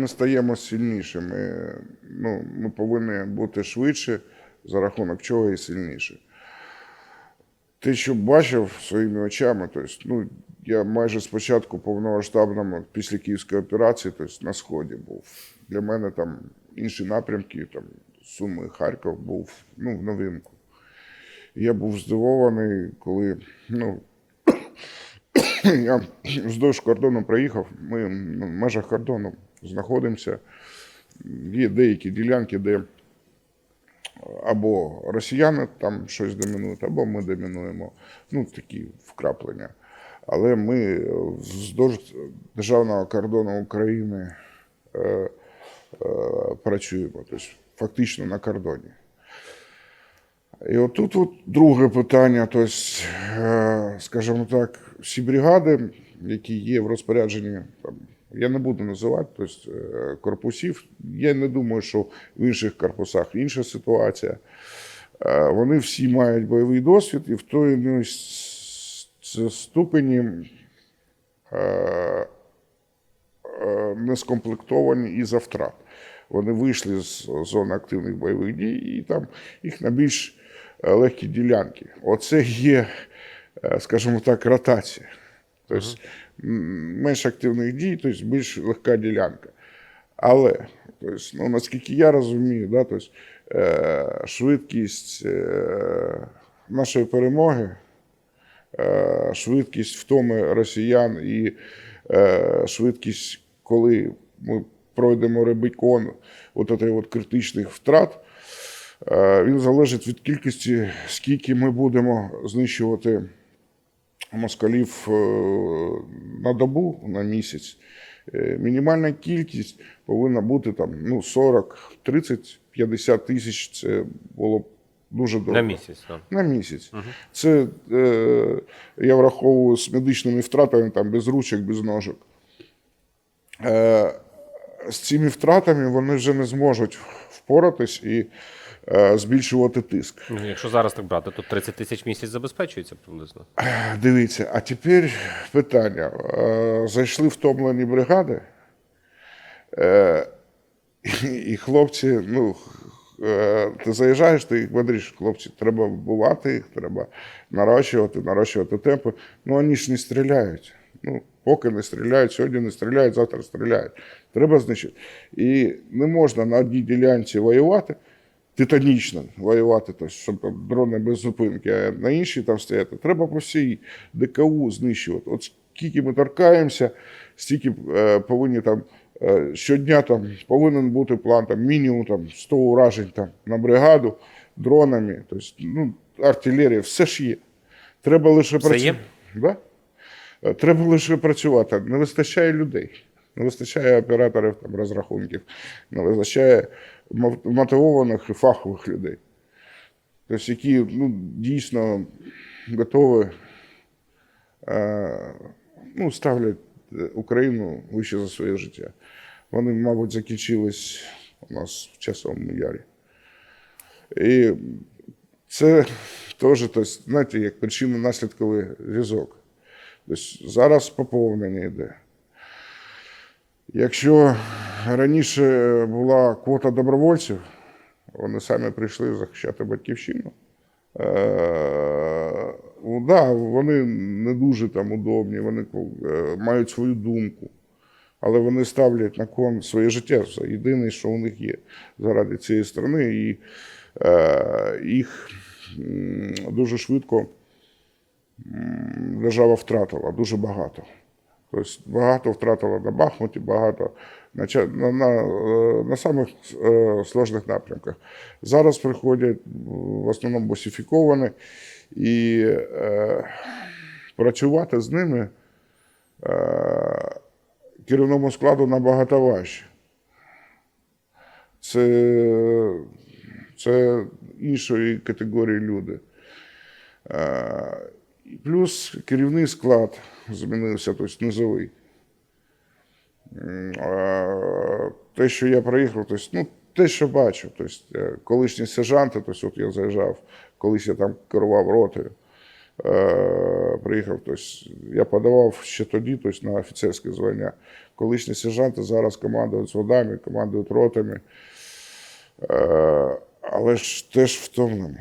не стаємо сильнішими. Ну, ми повинні бути швидше, за рахунок чого і сильніше. Те, що бачив своїми очами, тобто, ну, я майже спочатку повномасштабному після Київської операції, тобто на Сході був. Для мене там інші напрямки, там Суми, Харків був ну, в новинку. Я був здивований, коли ну, я вздовж кордону проїхав, ми ну, в межах кордону знаходимося. Є деякі ділянки, де або росіяни там щось домінують, або ми домінуємо. Ну, такі вкраплення. Але ми вздовж державного кордону України е, е, працюємо, тобто фактично на кордоні. І отут от друге питання, тобто, е, скажімо так, всі бригади, які є в розпорядженні, там, я не буду називати тобто, е, корпусів. Я не думаю, що в інших корпусах інша ситуація. Е, Вони всі мають бойовий досвід і в той ступені не скомплектовані із-за втрат. Вони вийшли з зони активних бойових дій, і там їх на більш легкі ділянки. Оце є, е, скажімо так, ротація. Тобто менш активних дій, тобто більш легка ділянка. Але, тобто, ну, наскільки я розумію, да, тобто, е, швидкість е, нашої перемоги, е, швидкість втоми росіян і е, швидкість, коли ми пройдемо Ребикон, от от критичних втрат, е, він залежить від кількості, скільки ми будемо знищувати москалів е, на добу, на місяць. Е, Мінімальна кількість повинна бути там ну, 40, 30, 50 тисяч. Це було б дуже добре. На місяць. Так. На місяць. Це е, я враховую з медичними втратами, там, без ручок, без ножок. Е, з цими втратами вони вже не зможуть впоратись і е, збільшувати тиск. Ну, Якщо зараз так брати, то 30 тисяч місяць забезпечується приблизно. Дивіться, а тепер питання. Е, Зайшли втомлені бригади, е, і- хлопці, ну, е, ти заїжджаєш, ти їх бодриш, хлопці, треба вбивати їх, треба нарощувати, нарощувати темпи. Ну, вони ж не стріляють. Ну, поки не стріляють, сьогодні не стріляють, завтра стріляють. Треба знищити. І не можна на одній ділянці воювати, титанічно воювати, тобто, щоб там дрони без зупинки, а на іншій там стояти. Треба по всій ДКУ знищувати. От скільки ми торкаємося, стільки е, повинні там е, щодня там повинен бути план там, мінімум там, 100 уражень там, на бригаду дронами, тобто, ну, артилерія, все ж є. Треба лише є? Да? Е, Треба лише працювати. Не вистачає людей, не вистачає операторів там, розрахунків, не вистачає мотивованих і фахових людей. Тобто, які ну, дійсно готові, е, ну, ставлять е, Україну вище за своє життя. Вони, мабуть, закінчились у нас в часовому ярі. І це теж, тобто, знаєте, як причинно-наслідковий зв'язок. Тобто зараз поповнення йде. Якщо раніше була квота добровольців, вони самі прийшли захищати батьківщину. Е, ну, да, вони не дуже там удобні, вони е, мають свою думку, але вони ставлять на кон своє життя. Це єдине, що у них є заради цієї країни, і е, їх дуже швидко держава втратила, дуже багато. Тобто багато втратила на Бахмуті, багато на, на, на, е, на самих е, сложних напрямках. Зараз приходять в основному босифіковані, і е, працювати з ними е, керівному складу набагато важче. Це, це іншої категорії люди. Е, Плюс керівний склад змінився, тобто низовий. Те, що я приїхав, тобто, ну, те, що бачу, тобто, е, колишні сержанти, тобто, от я заїжджав, колись я там керував ротою. е, приїхав. Тобто, я подавав ще тоді тобто, на офіцерське звання. Колишні сержанти зараз командують водами, командують ротами. Е, але ж теж втомлені.